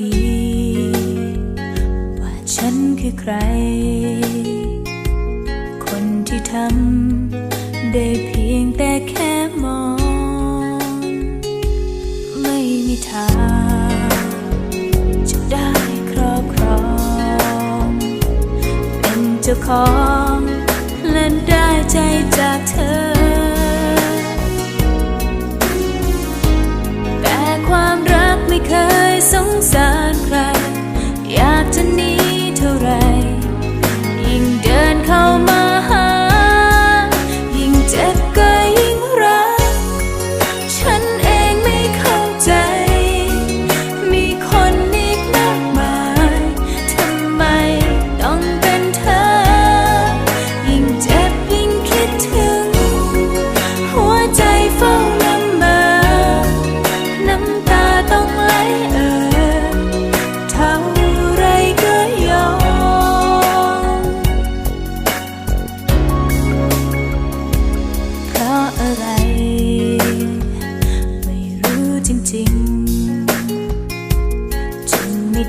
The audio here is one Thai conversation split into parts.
ดี ว่าฉันคือใคร คนที่ทำได้เพียงแต่แค่มอง ไม่มีทางจะได้ครอบครอง เป็นเจ้าของ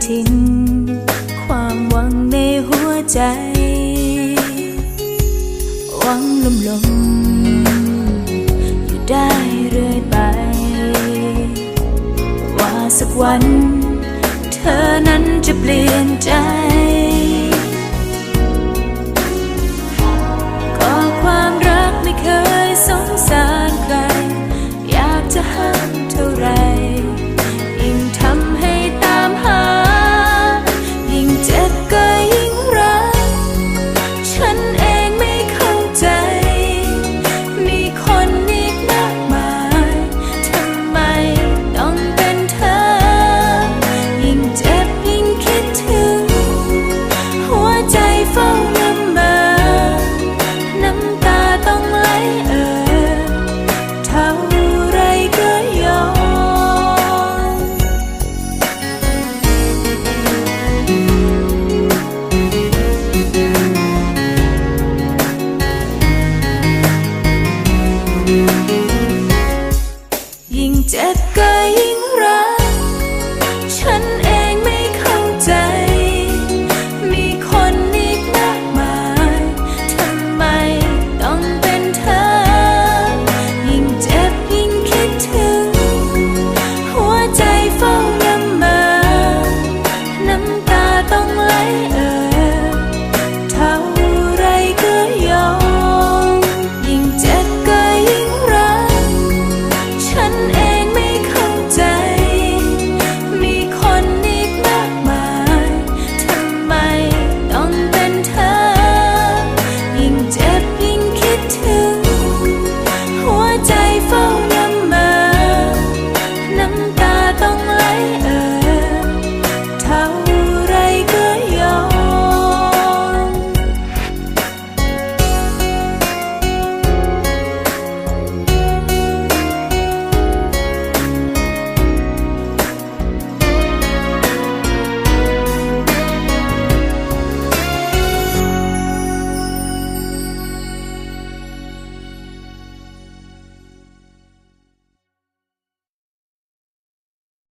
ทิ้ง ความหวังในหัวใจ หวังลมลมอยู่ได้เรื่อยไป ว่าสักวัน เธอนั้นจะเปลี่ยนใจ